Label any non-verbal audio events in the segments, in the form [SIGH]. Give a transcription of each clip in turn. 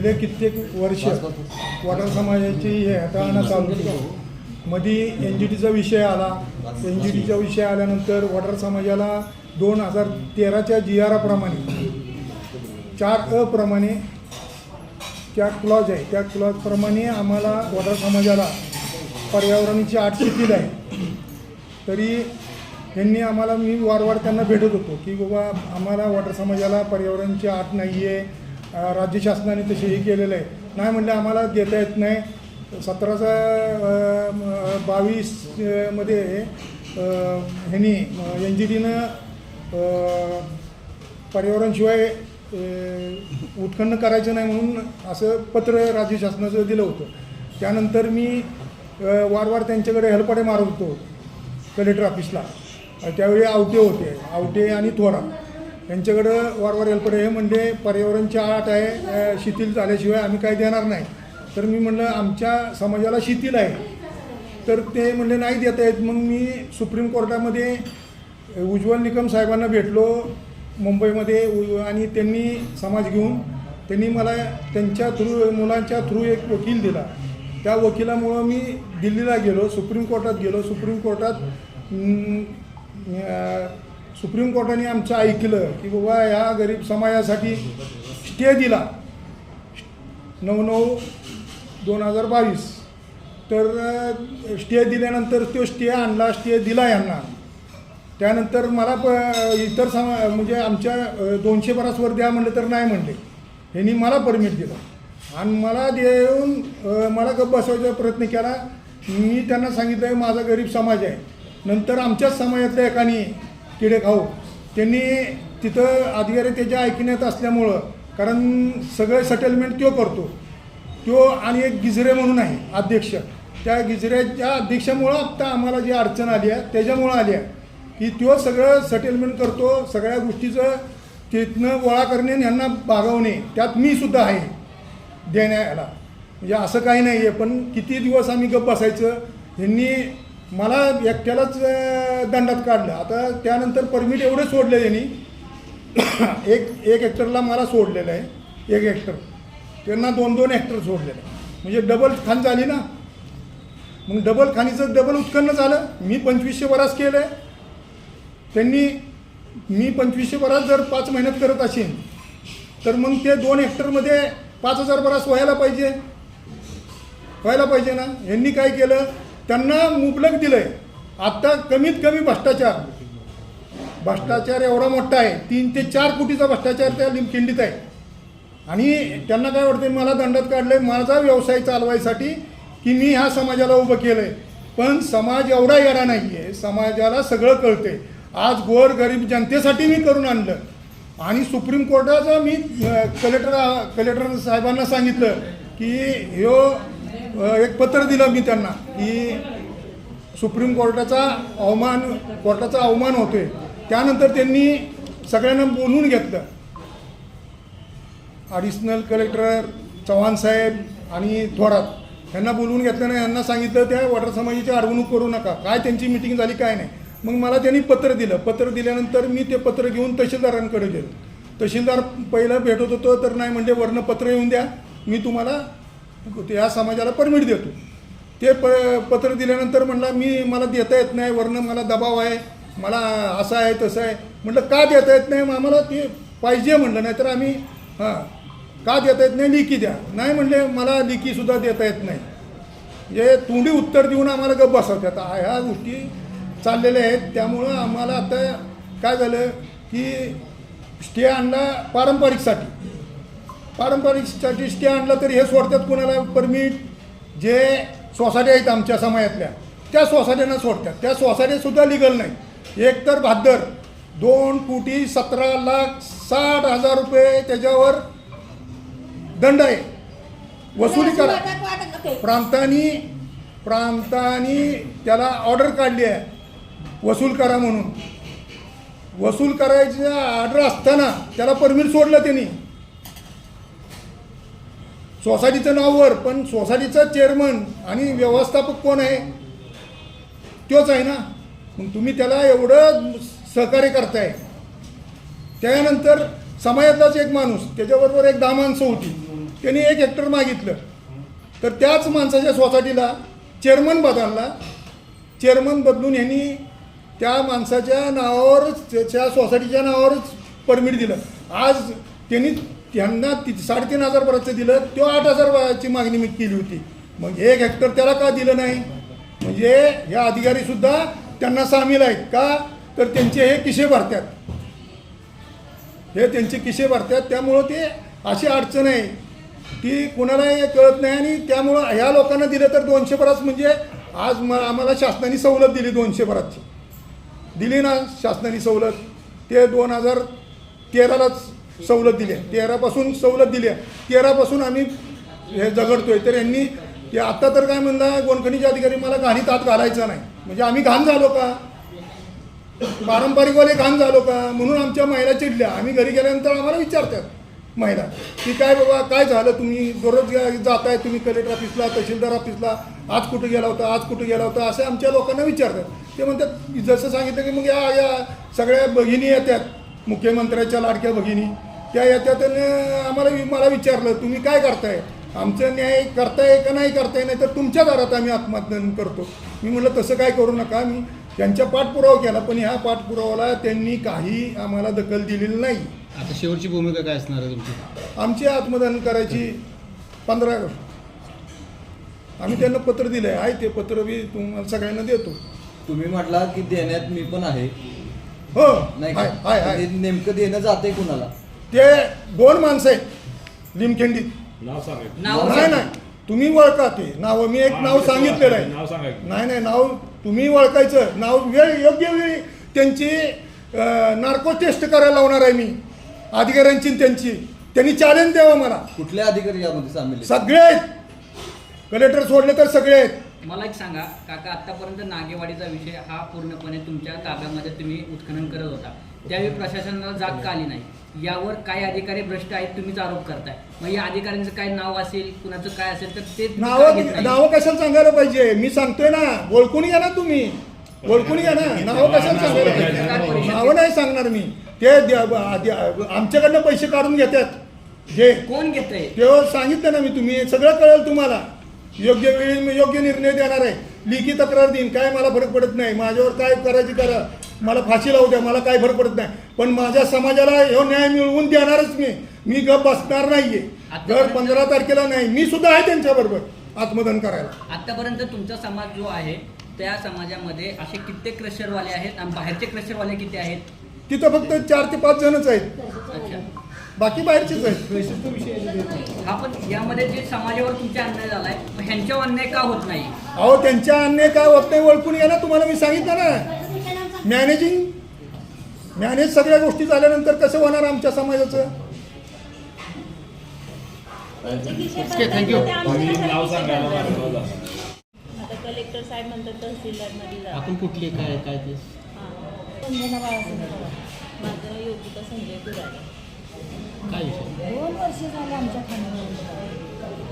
गेले कित्येक वर्ष वडार समाजाची हे हाताळणं चालू केली मधी एन जी टीचा विषय आला. एन जी टीचा विषय आल्यानंतर वडार समाजाला दोन हजार तेराच्या जी आराप्रमाणे चार अ प्रमाणे त्या क्लॉज आहे. त्या क्लॉजप्रमाणे आम्हाला वडार समाजाला पर्यावरणाची आठ शिथिल आहे. तरी यांनी आम्हाला मी वारंवार त्यांना भेटत होतो की बाबा आम्हाला वॉटर समाजाला पर्यावरणाची आठ नाही आहे राज्य शासनाने तसे हे केलेलं आहे. नाही म्हणलं आम्हाला देता येत नाही. सतराचा बावीसमध्ये ह्यांनी एन जी टीनं पर्यावरणशिवाय उत्खनन करायचं नाही म्हणून असं पत्र राज्य शासनाचं दिलं होतं. त्यानंतर मी वारवार वारंवार त्यांच्याकडे हेलपाटे मारत होतो कलेक्टर ऑफिसला. त्यावेळी आवटे होते आवटे आणि थोडा यांच्याकडं वारंवार हेल्पडे हे म्हणजे पर्यावरणची आट आहे शिथिल झाल्याशिवाय आम्ही काय देणार नाही. तर मी म्हणलं आमच्या समाजाला शिथिल आहे. तर ते म्हणले नाही देता येत मग मी सुप्रीम कोर्टामध्ये उज्ज्वल निकम साहेबांना भेटलो मुंबईमध्ये आणि त्यांनी समाज घेऊन त्यांनी मला त्यांच्या थ्रू मुलांच्या थ्रू एक वकील दिला. त्या वकिलामुळं मी दिल्लीला गेलो सुप्रीम कोर्टात गेलो. सुप्रीम कोर्टात सुप्रीम कोर्टाने आमचं ऐकलं की बाबा ह्या गरीब समाजासाठी स्टे दिला. नऊ नऊ दोन हजार बावीस. तर स्टे दिल्यानंतर तो स्टे आणला स्टे दिला यांना. त्यानंतर मला प इतर समा म्हणजे आमच्या दोनशे बरासवर द्या म्हणलं तर नाही म्हणले. ह्यांनी मला परमिट दिलं. आणि मला देऊन मला गप्प बसवायचा प्रयत्न केला. मी त्यांना सांगितलं आहे माझा गरीब समाज आहे. नंतर आमच्याच समाजातल्या एकाने किडे खाऊ हो. त्यांनी तिथं अधिकारी त्याच्या ऐकण्यात असल्यामुळं कारण सगळे सेटलमेंट तो करतो. तो आणि एक गिजरे म्हणून आहे अध्यक्ष. त्या गिजऱ्याच्या अध्यक्षामुळं आत्ता आम्हाला जी अडचण आली आहे त्याच्यामुळं आली आहे की तो सगळं सेटलमेंट करतो सगळ्या गोष्टीचं तिथनं गोळा करणे आणि यांना भागवणे त्यात मी सुद्धा आहे देण्याला. म्हणजे असं काही नाही आहे पण किती दिवस आम्ही गप्प बसायचं ह्यांनी मला एकट्यालाच दंडात काढलं. आता त्यानंतर परमिट एवढे सोडले त्यांनी. [COUGHS] एक एक हेक्टरला मला सोडलेलं आहे. एक हेक्टर त्यांना दोन दोन हेक्टर सोडलेलं आहे. म्हणजे डबल खान झाली ना. मग डबल खाणीचं डबल उत्पन्न झालं. मी पंचवीसशे बराच केलं आहे त्यांनी मी पंचवीसशे बराच जर पाच महिन्यात करत असेल तर मग ते दोन हेक्टरमध्ये पाच हजार बराच व्हायला पाहिजे. व्हायला पाहिजे ना. यांनी काय केलं? त्यांना मुबलक दिलं आहे आत्ता कमीत कमी भ्रष्टाचार. भ्रष्टाचार एवढा मोठा आहे. तीन ते चार कोटीचा भ्रष्टाचार त्या लिमखिंडीत आहे. आणि त्यांना काय वाटतं मला दंडात काढलं आहे माझा व्यवसाय चालवायसाठी की मी ह्या समाजाला उभं केलं आहे पण समाज एवढा येणार नाही आहे समाजाला सगळं कळते आज गोर गरीब जनतेसाठी मी करून आणलं. आणि सुप्रीम कोर्टाचं मी कलेक्टर कलेक्टर साहेबांना सांगितलं की ह्यो एक पत्र दिलं मी त्यांना की सुप्रीम कोर्टाचा अवमान कोर्टाचा अवमान होतोय. त्यानंतर त्यांनी सगळ्यांना बोलवून घेतलं. ॲडिशनल कलेक्टर चव्हाण साहेब आणि थोरात यांना बोलवून घेतल्यानं यांना सांगितलं त्या वॉटर समाजाची अडवणूक करू नका. काय त्यांची मिटिंग झाली काय नाही. मग मला त्यांनी पत्र दिलं. पत्र दिल्यानंतर मी ते पत्र घेऊन तहसीलदारांकडे गेलो. तहसीलदार पहिलं भेटत होतो तर नाही म्हणजे वर्ण पत्र येऊन द्या. मी तुम्हाला या समाजाला परमिट देतो. ते प पत्र दिल्यानंतर म्हणला मी मला देता येत नाही वर्ण मला दबाव आहे मला असं आहे तसं आहे. म्हटलं का देता येत नाही? मग आम्हाला ते पाहिजे म्हणलं नाहीतर आम्ही हां का देता येत नाही? लिखी द्या. नाही म्हणले मला लिखीसुद्धा देता येत नाही. हे तोंडी उत्तर देऊन आम्हाला गप्प बसवतात. आता ह्या गोष्टी चाललेल्या आहेत. त्यामुळं आम्हाला आता काय झालं की स्टे आणला पारंपरिकसाठी. पारंपरिकसाठी स्टे आणला तरी हे सोडतात कुणाला परमिट? जे सोसायटी आहेत आमच्या समाजातल्या त्या सोसायट्यांना सोडतात. त्या सोसायटीसुद्धा लिगल नाही. एकतर भाद्दर दोन कोटी सतरा लाख साठ हजार रुपये त्याच्यावर दंड आहे. वसुली करा. प्रांतांनी प्रांतांनी त्याला ऑर्डर काढली आहे. वसूल करा म्हणून. वसूल करायची ऑर्डर असताना त्याला परमिट सोडलं त्यांनी. सोसायटीचं नाववर पण सोसायटीचा चेअरमन आणि व्यवस्थापक कोण आहे? तोच आहे ना? मग तुम्ही त्याला एवढं सहकार्य करताय. त्यानंतर समाजातलाच एक माणूस त्याच्याबरोबर एक दहा माणसं होती. त्यांनी एक हेक्टर मागितलं. तर त्याच माणसाच्या सोसायटीला चेअरमन बदलला. चेअरमन बदलून यांनी त्या माणसाच्या नावावरच त्या सोसायटीच्या नावावरच परमिट दिलं. आज त्यांनी त्यांना ति साडेतीन हजारपर्यंत दिलं तो आठ हजारची मागणी मी केली होती. मग एक हेक्टर त्याला का दिलं नाही? म्हणजे ह्या अधिकारीसुद्धा त्यांना सामील आहेत का? तर त्यांचे हे किशे भरतात. हे त्यांचे किशे भरतात त्यामुळं ते अशी अडचण आहे. ती कुणालाही कळत नाही आणि त्यामुळं ह्या लोकांना दिलं तर दोनशे बराच म्हणजे आज म आम्हाला शासनाने सवलत दिली दोनशे बराचची दिली ना शासनाने सवलत. ते दोन हजार तेरालाच सवलत दिली आहे. तेरापासून सवलत दिली आहे. तेरापासून आम्ही हे झगडतोय. तर यांनी ते आता तर काय म्हणला गोनखणीचे अधिकारी मला घाणीत हात घालायचा नाही. म्हणजे आम्ही घाण झालो का? पारंपरिकवाले घाण झालो का? म्हणून आमच्या महिला चिडल्या. आम्ही घरी गेल्यानंतर आम्हाला विचारतात महिला की काय बाबा काय झालं? तुम्ही दररोज जाताय तुम्ही कलेक्टर ऑफिसला तहसीलदार ऑफिसला आज कुठे गेला होता? आज कुठे गेला होता? असे आमच्या लोकांना विचारतात. ते म्हणतात जसं सांगितलं की मग या या सगळ्या भगिनी येतात मुख्यमंत्र्याच्या लाडक्या भगिनी. त्या आणि आम्हाला मला विचारलं तुम्ही काय करताय? आमचं न्याय करताय का नाही करताय? नाही तर तुमच्या दारात आम्ही आत्महत्या करतो. मी म्हटलं तसं काय करू नका मी त्यांच्या पाठपुरावा केला पण ह्या पाठपुरावाला त्यांनी काही आम्हाला दखल दिलेली नाही. आता शेवटची भूमिका काय असणार आहे तुमची? आमची आत्मदान करायची पंधरा आम्ही त्यांना पत्र दिलं आहे आहे ते पत्र बी तुम्हाला सगळ्यांना देतो. तुम्ही म्हटला की देण्यात मी पण आहे. हो. नाही ते नेमकं देणं जाते कुणाला? ते दोन माणसं आहेत. लिमखिंडीत नाव सांगायचं. नाही नाही. तुम्ही ओळखा ते नाव मी एक नाव सांगितलेलं आहे. नाव सांगायचं. नाही नाही नाव तुम्ही ओळखायचं. नाव वेळ योग्य वेळी त्यांची नार्को टेस्ट करायला लावणार आहे मी. अधिकाऱ्यांची आणि त्यांची. त्यांनी चॅलेंज द्यावं मला. कुठले अधिकारी यामध्ये सामील आहेत? सगळे आहेत. कलेक्टर सोडले तर सगळे आहेत. मला एक सांगा काका आतापर्यंत नागेवाडीचा विषय हा पूर्णपणे तुमच्या ताब्यामध्ये तुम्ही उत्खनन करत होता. त्यावेळी प्रशासनाला जाग का आली नाही यावर काय अधिकारी भ्रष्ट आहेत तुम्हीच आरोप करताय. मग या अधिकाऱ्यांचं काय नाव असेल कुणाचं काय असेल तर ते घेत नावं? नावं कशाला सांगायला पाहिजे? मी सांगतोय ना ओळखून घ्या ना तुम्ही. ओळखून घ्या ना. नावं कशाला सांगायला पाहिजे? नावं नाही सांगणार मी. ते आमच्याकडनं पैसे काढून घेतात. जे कोण घेतंय? तेव्हा सांगितलं ना मी तुम्ही. सगळं कळेल तुम्हाला. योग्य वेळी मी योग्य निर्णय देणार आहे. लिखी तक्रार देईन. काय मला फरक पडत नाही. माझ्यावर काय करायची करा. मला फाशी लावू द्या मला काय फरक पडत नाही. पण माझ्या समाजाला ह्यो न्याय मिळवून देणारच मी. मी गप बसणार नाहीये. दर पंधरा तारखेला नाही मी सुद्धा आहे त्यांच्याबरोबर आत्मदान करायला. आतापर्यंत तुमचा समाज जो आहे त्या समाजामध्ये असे कित्येक क्रशरवाले आहेत आणि बाहेरचे क्रशरवाले किती आहेत? तिथं फक्त चार ते पाच जणच आहेत. अच्छा. बाकी बाहेरचेच आहेत. हा पण यामध्ये जे समाजावर तुमचा अन्याय झालाय मग ह्यांच्यावर अन्याय का होत नाही? अहो त्यांच्या अन्याय काय होत नाही ओळखून घ्या ना तुम्हाला मी सांगितलं ना. मॅनेजिंग? मॅनेज सगळ्या गोष्टी झाल्यानंतर कसं होणार आमच्या समाजाचं. आता कलेक्टर साहेब म्हणतात तहसीलदारमध्ये जा. आपण कुठले काय काय ते? हां. बाळासाहेब. माझं योगिता संजय कुराडे काय विषय? दोन वर्ष झाले आमच्या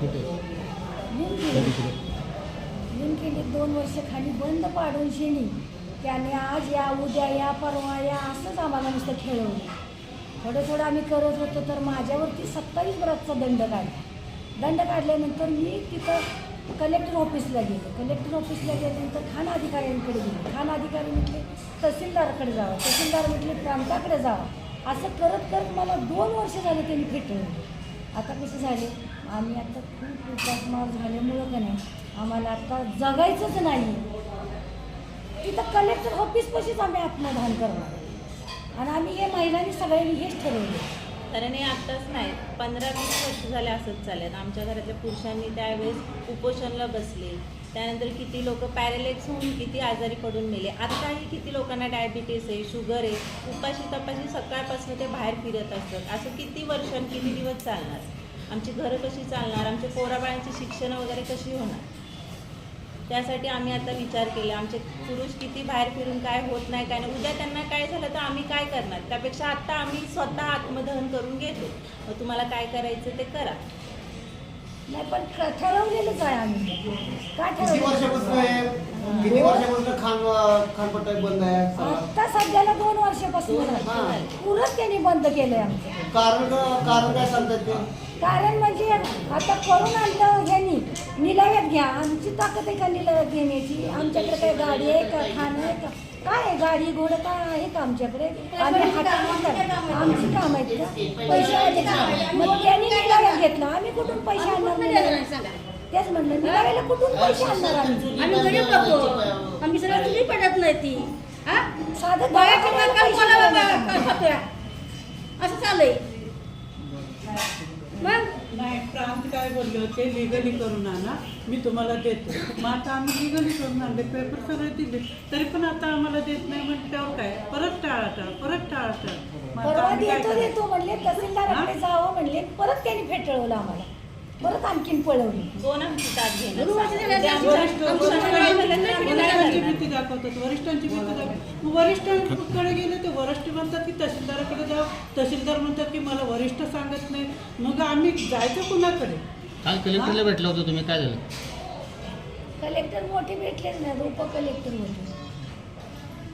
कुठे? लिमखिंडीत दोन वर्ष खाली बंद पाडून शेणी. त्याने आज या उद्या या परवा या असंच आम्हाला नुसतं खेळवलं थोडं थोडं आम्ही करत होतो तर माझ्यावरती सत्तावीस बरातचा दंड काढला. दंड काढल्यानंतर मी तिथं कलेक्टर ऑफिसला गेले. कलेक्टर ऑफिसला गेल्यानंतर खान अधिकाऱ्यांकडे गेले. खान अधिकारी म्हटले तहसीलदाराकडे जावं तहसीलदार म्हटले प्रांताकडे जावं. असं करत करत मला दोन वर्ष झाले त्यांनी फिटवलं आता कसं झाले? आम्ही आता खूप उपासमार झाल्यामुळं का नाही आम्हाला आता जगायचंच नाही तिथं कलेक्टर ऑफिसपाशीच आम्ही आत्मदान करणार. आणि आम्ही हे महिलांनी सगळ्यांनी हेच ठरवलं. कारण हे आत्ताच नाही पंधरा वीस वर्ष झाले असंच चालेल आमच्या घरातल्या पुरुषांनी त्यावेळेस उपोषणला बसले. त्यानंतर किती लोक पॅरेलेक्स होऊन किती आजारी पडून मेले. आत्ताही किती लोकांना डायबिटीस आहे शुगर आहे उपाशी तपाशी सकाळपासून ते बाहेर फिरत असतात. असं किती वर्ष किती दिवस चालणार? आमची घरं कशी चालणार? आमच्या पोराबाळांची शिक्षणं वगैरे कशी होणार? त्यासाठी आम्ही आता विचार केला. आमचे पुरुष किती बाहेर फिरून काय होत नाही काय नाही. उद्या त्यांना काय झालं तर आम्ही काय करणार? त्यापेक्षा आता आम्ही स्वतः आत्मदहन करून घेतो. मग तुम्हाला काय करायचं ते करा. नाही पण ठ- ठरवलेलंच आहे आम्ही. काय किती वर्षापासून ठरवलं आहे? किती वर्षापासून खान खानपट्टा बंद आहे सगळा? आता सध्याला दोन वर्षापासून हां. पुरच त्यांनी बंद केलंय आमचं. कारण कारण काय सांगतात ते? कारण म्हणजे आता करून आणलं ह्यांनी निलाव्यात घ्या. आमची ताकद आहे का निलाव्यात घेण्याची? आमच्याकडे काय गाडी आहे का? खाणं आहे का? काय आहे? गाडी घोडं काय आहे का आमच्याकडे? आम्ही हाताने कर- आमची काम आहेत का? पैसे आले का? मग त्यांनी निलाव्यात घेतलं. आम्ही कुठून पैसे आणणार निलाव्यात? तेच म्हणलं निलाव्याला कुठून पैसे आणणार आम्ही? आम्ही गरीब लोक. आम्ही सगळं तुम्ही पडत नाही ती. हा? साधं बायाच्या दवाखान्याला काल पैसे खातोय? असं चाललंय मग नाही प्रांत काय बोलले होते? लिगली करून आणा. मी तुम्हाला देतो. मग आता आम्ही लिगली करून आणले. पेपर सगळे दिले. तरी पण आता आम्हाला देत नाही म्हटल्यावर काय? परत टाळाटाळ परत टाळाटाळ. मग आता परवा आम्ही काय देतो करायचं? देतो म्हणले तहसीलदाराकडे जावं म्हणले परत त्यांनी फेटाळवलं आम्हाला. परत आणखीन पळवली. आमची वरिष्ठांची नाही वरिष्ठांची करणार. भीती दाखवतात. वरिष्ठांची भीती दाखवतात. मग वरिष्ठांकडे गेले ते वरिष्ठ म्हणतात की तहसीलदाराकडे जाऊ तहसीलदार म्हणतात की मला वरिष्ठ सांगत नाही. मग आम्ही जायचं कुणाकडे? काल कलेक्टरला भेटलं होतं तुम्ही. काय झालं? कलेक्टर मोठे भेटलेच नाही उप कलेक्टर होते.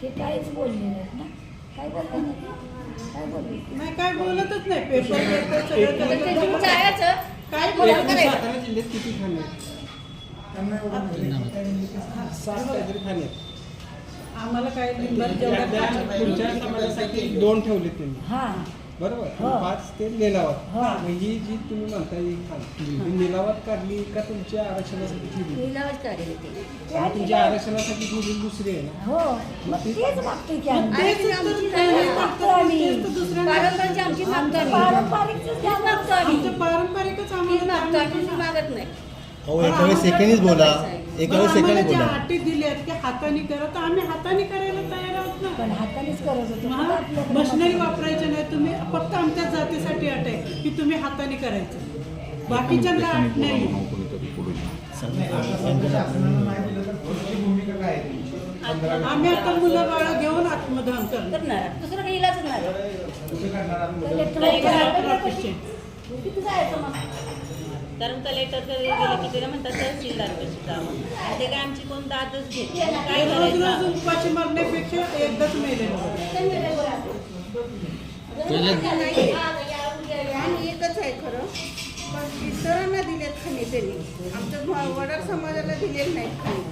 ते काहीच बोलले नाहीत ना. काय बोलले नाही? काय बोलले? नाही काय बोलतच नाही. पेपर पेपर सगळं काय करायचं. सातारा जिल्ह्यात किती खाणे? त्यांना एवढं माहिती. सात काहीतरी खाणे. आम्हाला काय त्या जेवढं पुढच्या समाजासाठी दोन ठेवले त्यांनी. हां. बरोबर. हो. पाच ते निलावात हो. मग ही जी तुम्ही म्हणताय ही खाण ही. निलावात काढली का तुमच्या आरक्षणासाठी ठेवली? लिलावच काढले ते आणि तुमच्या आरक्षणासाठी ठेवली दुसरी आहे ना? हो. मग तेच मागतोय की आम्ही. तेच तर- आमची मागतो आम्ही. पारंपरिक आमची मागतो पारंपरिकच द्या मागतो आम्ही पारंपरिकच मागतो आम्ही मागत नाही. अहो एका वेळेस सेकंडीच बोला. एका वेळेस आम्हाला सेकंडी ज्या बोला अटी दिल्यात की हाताने करा. तर आम्ही हाताने करायला तयार आहोत ना? पण हातानेच करत होतो. कुठं आपल्याकडे मशिनरी वापरायचं नाही तुम्ही फक्त आमच्या जातीसाठी अट आहे की तुम्ही हाताने करायचं. बाकीच्यांना अट नाही. आम्ही आता मुलं बाळ घेऊन आत्मदहन करणार. करणार दुसरं काही इलाज नाही. कलेक्टर ऑफिसचे. किती जायचं मग? कारण कलेक्टरकडे गेले की तिला म्हणतात तहसीलदार कशी जावं आणि ते काय आमची कोण दादच घेत नाही. काय रोज रोज करायचं उपाशी मरण्यापेक्षा एकदाच मेलेलं बरं. आणि एकच आहे खरं पण इतरांना दिलेत खाणी त्यांनी आमच्या वडार समाजाला दिलेले नाहीत खाणी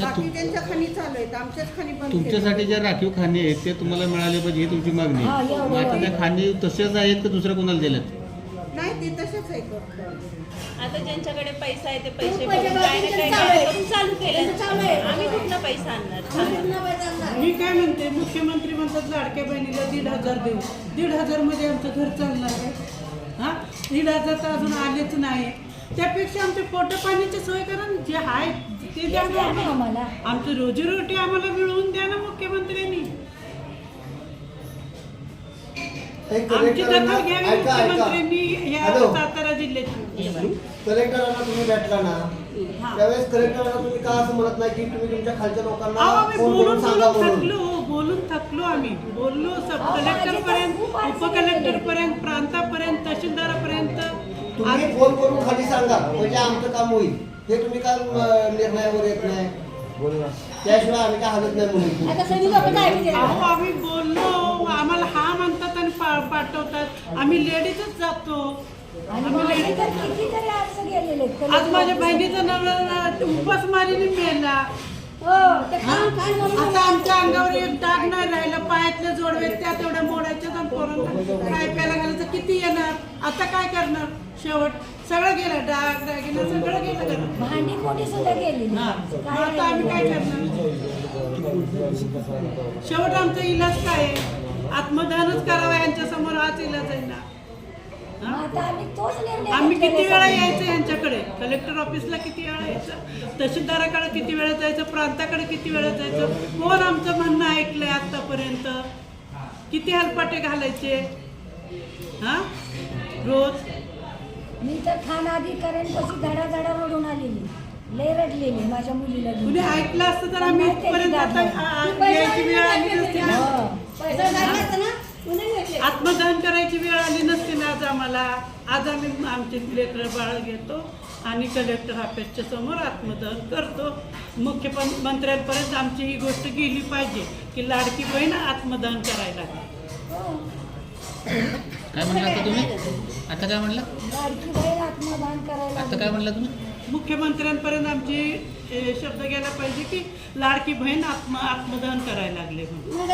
बाकी त्यांच्या खाणी चालू आहेत आमच्याच खाणी बंद. तुमच्यासाठी ज्या राखीव खाणे आहेत ते तुम्हाला मिळाले पाहिजे ही तुमची मागणी हा, आहे. त्या. खाणी तसेच आहेत का दुसऱ्या कोणाला दिल्यात नाही ते तसेच आहे करतो आता ज्यांच्याकडे पैसा आहे ते पैसे काय ना चालू. केलं. आम्ही कुठनं पैसा आणणार. मी काय म्हणते मुख्यमंत्री म्हणतात लाडक्या बहिणीला दीड हजार देऊ. दीड हजारमध्ये आमचं घर चालणार आहे. हा? दीड हजार तर अजून आलेच नाही. त्यापेक्षा आमच्या पोट पाण्याची सोय करा ना. जे आहे ते द्या ना. आम्हाला. आमची रोजीरोटी आम्हाला मिळवून द्या ना मुख्यमंत्र्यांनी. आमची दखल घ्यावी मुख्यमंत्र्यांनी या. सातारा जिल्ह्याची. कलेक्टरांना तुम्ही भेटला ना त्यावेळेस कलेक्टरांना तुम्ही का असं म्हणत नाही की तुम्ही तुमच्या खालच्या लोकांना आम्ही फोन बोलून करून सांगा बोलून म्हणून? थकलो बोलून थकलो आम्ही. बोललो सब कलेक्टर पर्यंत उपकलेक्टर. पर्यंत प्रांतापर्यंत तहसीलदारापर्यंत. तुम्ही आज- फोन करून खाली सांगा म्हणजे आमचं काम होईल. हे तुम्ही का अं, निर्णयावर येत नाही? त्याशिवाय आम्ही काय हलत नाही म्हणून. आता सगळी लोक जायची अहो आम्ही बोललो आम्हाला हा म्हणतात आणि पा- पाठवतात. आम्ही लेडीजच जातो. आणि माझे तर कितीतरी अर्ज गेलेले आहेत. आज माझ्या बहिणीचा नवरा उपासमारीने मेला. हो ते म्हणून आता आमच्या अंगावर एक डाग नाही राहिला पायातले जोडवे त्या तेवढ्या मोडायच्या आणि पोरांना काय प्यायला घालायचं किती येणार? आता काय करणार? शेवट सगळं गेलं डाग दागिना सगळं गेलं घरात. भांडी कोणी सुद्धा गेलेली आता आम्ही काय करणार? शेवट आमचा इलाज काय आहे? आत्मदहनच करावा यांच्या समोर हाच इलाज आहे. आता आम्ही तोच निर्णय आम्ही घेतलेला किती वेळा. यायचं यांच्याकडे? कलेक्टर ऑफिसला किती वेळा यायचं? तहसीलदाराकडे किती वेळा जायचं? प्रांताकडे किती वेळा जायचं? कोण आमचं म्हणणं ऐकलंय आतापर्यंत? किती हलपाटे घालायचे? हा? रोज? मी तर ठाणा अधिकाऱ्यांपाशी धडा धडा रडून आलेली. लय रडलेली माझ्या मुलीला घेऊन. कुणी ऐकलं असतं तर आम्ही इथपर्यंत आता आ- आ- यायची वेळ आली नसती ना. पैसा ना? आत्मदहन करायची वेळ आली नसती ना आज आम्हाला. आज आम्ही आमचे लेकर बाळ घेतो आणि कलेक्टर ऑफिसच्या समोर आत्मदहन करतो. मुख्यमंत्र्यांपर्यंत आमची ही गोष्ट गेली पाहिजे की लाडकी बहीण आत्मदहन करायला. काय म्हणला आता तुम्ही? आता काय म्हणला? लाडकी बहीण आत्मदान करायला आता काय म्हणला तुम्ही? मुख्यमंत्र्यांपर्यंत आमची शब्द गेला पाहिजे की लाडकी बहीण आत्म आत्मदहन करायला लागले म्हणून.